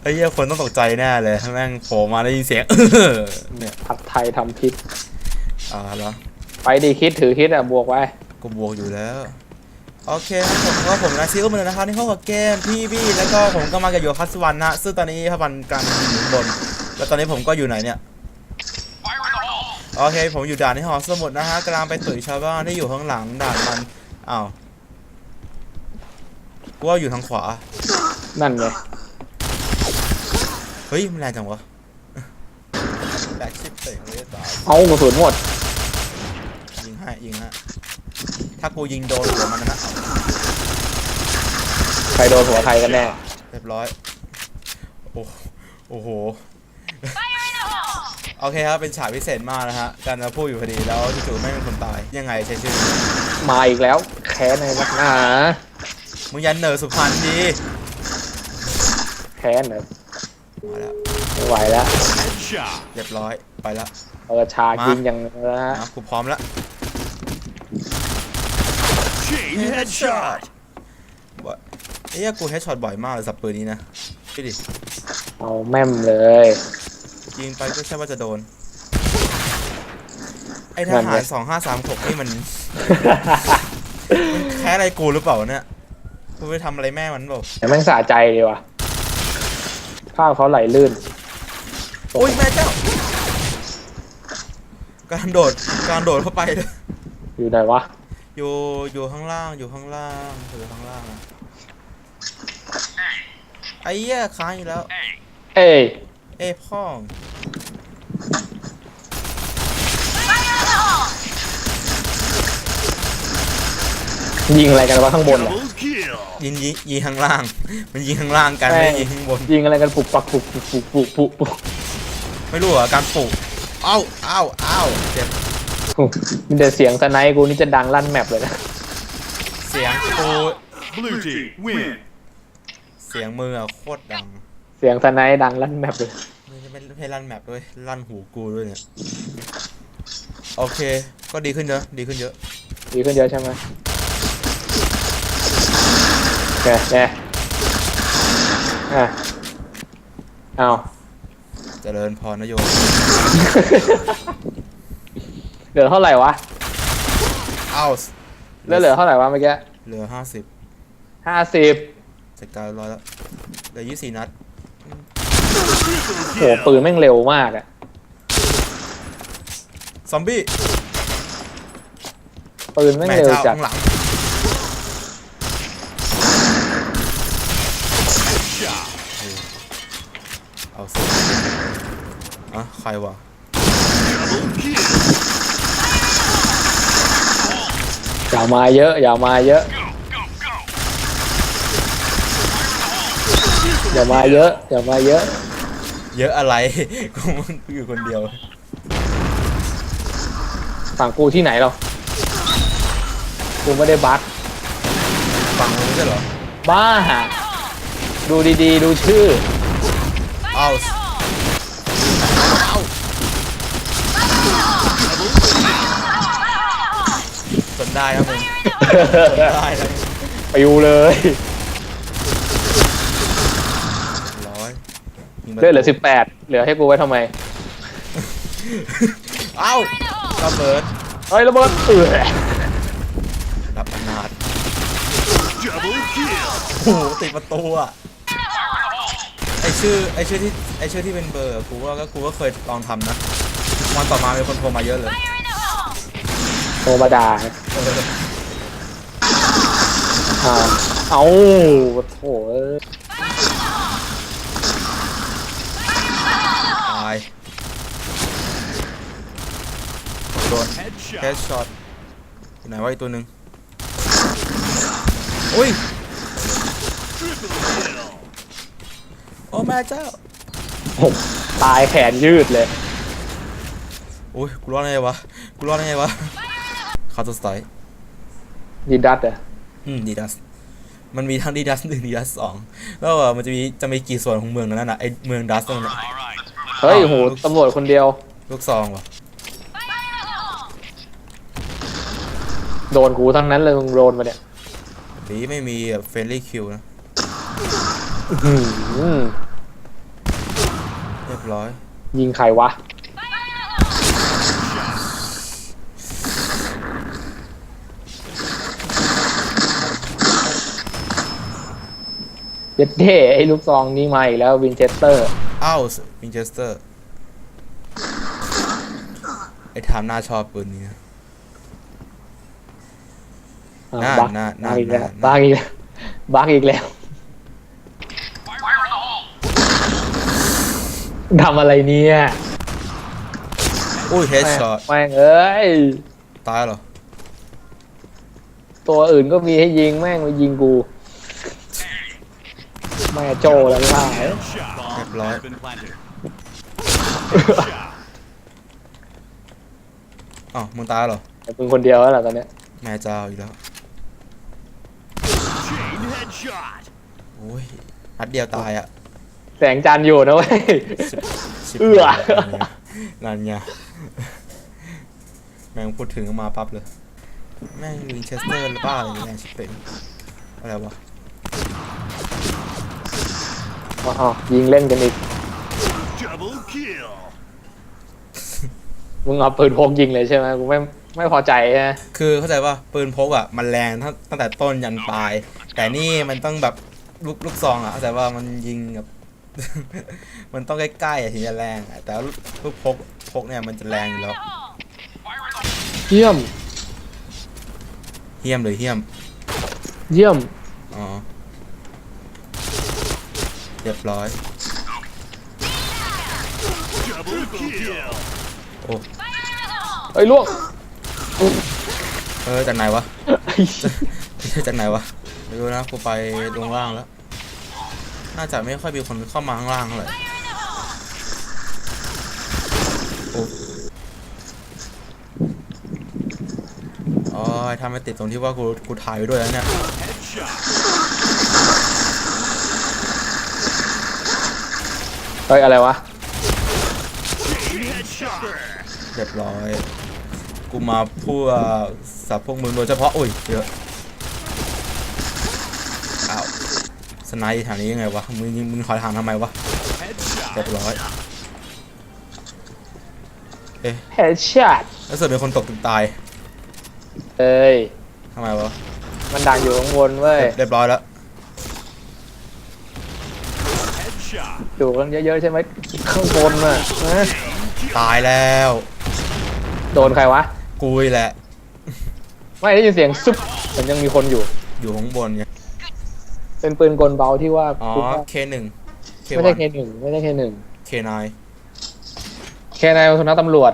ไอ้เหี้ยคนต้องตกใจแน่เลยถ้าแม่งโผล่มาได้ยินเสียง เนี่ยผัดไทยทำพิษ อ่าแล้ว ไปดีคิดถือคิดอะบวกไว้ ก็บวกอยู่แล้ว โอเคครับผมก็ผมนะซิลมาเลยนะครับนี่เข้ากับเกมพี่บี้แล้วก็ผมก็มากับโยคัสวันนะซึ่งตอนนี้พันกลางอยู่ข้างบน แล้วตอนนี้ผมก็อยู่ไหนเนี่ย โอเค ผมอยู่ด่านที่หอสมุดนะฮะกำลังไปตุ๋ยชาวบ้านที่อยู่ข้างหลังด่านมัน อ้าว กูว่าอยู่ทางขวา นั่นไงเฮ้ยมันแรงจังวะแบกชิปเตะเขาเลยตายเอากระสุนหมดยิงให้ยิงฮะถ้ากูยิงโดนหัวมันนะใครโดนหัวใครกันแน่เรียบร้อยโอ้โอ้โหโอเคครับ เป็นฉากพิเศษมากนะฮะการมาพูดอยู่พอดีแล้วจู่ๆไม่เป็นคนตาย ยังไงใช้ชื่อ มาอีกแล้ว แค้นในนักหนา มึงยันเหนอสุพรรณดีแค้นเหรอมาแล้วไม่ไหวแล้ว Headshot. เรียบร้อยไปแล้วเปิดฉากมายิงอย่างนั้นนะนะกูพร้อมแล้ว Chain headshot. ว่าเอ้ยกูเฮดช็อตบ่อยมากเลยสับปืนนี้นะดูดิเอาแม่มเลย ยิงไปก็ใช่ว่าจะโดน ไอ้ทนั่นหาไง รสองห้าสามหกนี่มัน แค่อะไรกูหรือเปล่าเนี่ย กูไปทำอะไรแม่มันเปล่าแต่แม่งสะใจดีว่ะภาพเขาไหลลื่น โอ้ยแม่เจ้า การโดดการโดดเข้าไปเลยอยู่ไหนวะ อยู่อยู่ข้างล่างอยู่ข้างล่างอยู่ข้างล่างอะไอ้เหี้ยค้างอีกแล้ว เอ้ยเอ้ยพ่องยิงอะไรกันวะข้างบนอะ Double kill. ยิงยิงยิงข้างล่าง มันยิงข้างล่างกันไม่ได้ยิงข้างบน ยิงอะไรกันปุกปักปุกปุกปุกปุกปุกปุกไม่รู้เหรอะการปลูกเอ้าเอ้าเอ้าเจ็บมีแต่เสียงสไนป์กูนี่จะดังลั่นแมปเลยนะ เสียงกู Blue team win. เสียงมืออะโคตรดัง เสียงสไนป์ดังลั่นแมปเลย ไม่ใช่ไม่ใช่ลั่นแมปด้วยลั่นหูกูด้วยเนี่ย โอเค ก็ดีขึ้นเยอะ ดีขึ้นเยอะ ดีขึ้นเยอะใช่ไหม แกแกอะเอาเจริญพรนโยมเหลือเท่าไหร่วะเอ้าเหลือเหลือเท่าไหร่วะเมื่อกี้เหลือห้าสิบห้าสิบจัดการร้อยแล้วเหลือยี่สี่นัดโหปืนแม่งเร็วมากอะซอมบี้ปืนแม่งแม่เร็วเจ้าจัดข้างหลัง เอาสิอะใครวะ Double kill. อย่ามาเยอะ อย่ามาเยอะ Go, go, go. อย่ามาเยอะ อย่ามาเยอะ เยอะอะไร กูมึงอยู่คนเดียว ฝั่งกูที่ไหนเรากูไม่ได้บัคฟังมึงไม่ใช่เหรอ บ้า ดูดีๆ ดูชื่อ เอาจนได้ครับมึงจนได้แล้วปิวเลยร้อยยิงประตูเลือดเหลือสิบแปดเหลือให้กูไว้ทำไม เอ้าระเบิดเฮ้ยระเบิดเอือรับอำนาจ Double kill. โอ้โหติดประตูอะไอ ชื่อไอชื่อที่ไอชื่อที่เป็นเบอร์อะกูว่าก็กูก็เคยลองทำนะวันต่อมามีคนโทรมาเยอะเลยโทรมาด่าอ่าเอาโถ่เอ้ยตายโดน Headshot. แคชช็อตไหนวะอีกตัวหนึ่งอุ้ย Triple kill. โอ้แม่เจ้า ผมตายแขนยืดเลยอุ้ยกูรอดได้ไงวะ กูรอดได้ไงวะคาร์ตสไตล์ยิดัตอะอืมดีดัส มันมีทั้งดีดัสหนึ่งดีดัสสองแล้วอะมันจะมีจะมีกี่ส่วนของเมืองนั้นน่ะไอเมืองดัสตรงนั้น All right. เฮ้ยโหตำรวจคนเดียว ลูกซองวะโดนกูทั้งนั้นเลยมึงโดนมาเนี่ยดีไม่มีแบบเฟรนลี่คิวนะ อื้อหือเรียบร้อย ยิงใครวะ เย็ดเท่ไอ้ลูกซองนี้มาอีกแล้ววินเชสเตอร์ อ้าววินเชสเตอร์ ไอ้ทามน่าชอบปืนนี้นะน่าบักน่าบักอีกแล้วน่า บักอีกแล้วบักอีกแล้ว ทำอะไรเนี่ยอุ้ยเฮดช็อตแม่งเอ้ย ตายเหรอ ตัวอื่นก็มีให้ยิงแม่งมายิงกูแม่โจแล้วล่ะ Headshot. Yep, right. Has been planted. อ๋อมึงตายเหรอ แต่มึงคนเดียวแล้วล่ะตอนเนี้ยแม่เจ้าอีกแล้ว Chain headshot. โอ้ยนัดเดียวตายอะ แสงจันทร์อยู่นะเว้ยชิบเอื้อ นั่นไงแม่งพูดถึงก็มาปั๊บเลย แม่งวินเชสเตอร์หรือเปล่าอะไรอย่างเงี้ยชิบเป็นอะไรวะอ้าวยิงเล่นกันอีก Double kill. มึงเอาปืนพกยิงเลยใช่ไหมกูไม่ไม่พอใจฮะคือเข้าใจว่าปืนพกอะมันแรงตั้งตั้งแต่ต้นยันปลาย แต่นี่มันต้องแบบลูกลูกซองอะเข้าใจว่ามันยิงแบบ มันต้องใกล้ๆอะถึงจะแรงอะแต่ว่าลูกพกพกเนี่ยมันจะแรงอยู่แล้วเยี่ยม เฮี้ยมเลยเฮี้ยมเยี่ยม อ๋อเรียบร้อย Double kill. โอ้เอ้ยล่วงเออจากไหนวะจากไหนวะไม่รู้นะกูไปลงล่างแล้ว น่าจะไม่ค่อยมีคนเข้ามาข้างล่างเลยโอ้อ๋อทำให้ติดตรงที่ว่ากูกูถ่ายไว้ด้วยแล้วเนี่ย Headshot. เฮ้ยอะไรวะ Chain headshot. เรียบร้อย กูมาเพื่อสับพวกมึงโดยเฉพาะ อุ้ยเยอะอ้าว สไนด์แถวนี้ยังไงวะ มึงยิงมึงคอยทางทำไมวะเรียบ Headshot. ร้อยเอ๊ะเฮดช็อตแล้วสุดเป็นคนตกตึกตายเอ้ย ทำไมวะมันดังอยู่ข้างบนเว้ย เรียบร้อยแล้ว Headshot. อยู่กันเยอะๆใช่ไหมข้างบนน่ะนะตายแล้ว โดนใครวะกูนี่แหละ ไม่ได้ยินเสียงซุบมันยังมีคนอยู่ อยู่ข้างบนไง เป็นปืนกลเบาที่ว่าอ๋อกูว่า K1 ไม่ใช่ K1 เคหนึ่งไม่ใช่เคหนึ่ง K9 แค่นายสุนัขตำรวจ